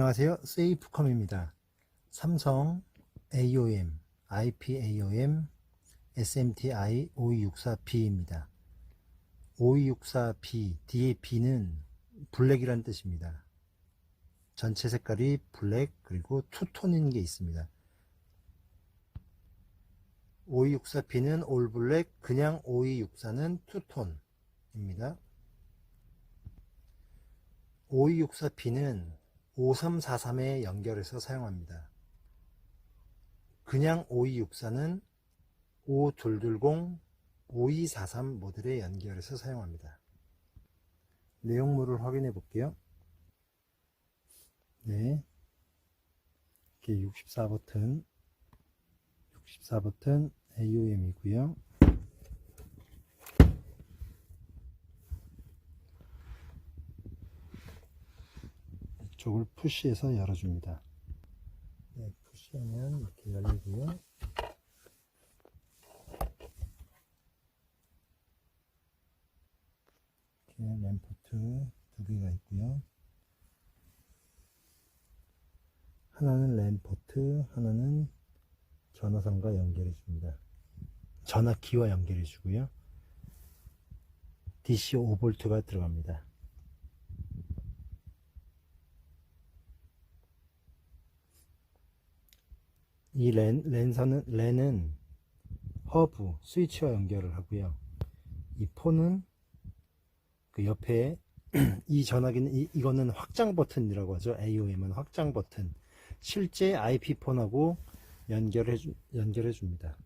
안녕하세요. 세이프컴입니다. 삼성 AOM, IP-AOM, SMTI 5264B입니다. 5264B, 뒤에 B는 블랙이란 뜻입니다. 전체 색깔이 블랙 그리고 투톤인 게 있습니다. 5264B는 올 블랙, 그냥 5264는 투톤입니다. 5264B는 5343에 연결해서 사용합니다. 그냥 5264는 5220, 5243 모델에 연결해서 사용합니다. 내용물을 확인해 볼게요. 네. 이렇게 64버튼, 64버튼 AOM이고요. 쪽을 푸시해서 열어줍니다. 네, 푸시하면 이렇게 열리고요. 이렇게 램포트 두 개가 있고요. 하나는 램포트, 하나는 전화선과 연결해 줍니다. 전화키와 연결해 주고요. DC 5V가 들어갑니다. 이 랜, 랜선은, 랜은 허브, 스위치와 연결을 하고요. 이 폰은 그 옆에 이 전화기는 이, 이거는 확장 버튼이라고 하죠. AOM은 확장 버튼. 실제 IP 폰하고 연결해 주, 연결해 줍니다.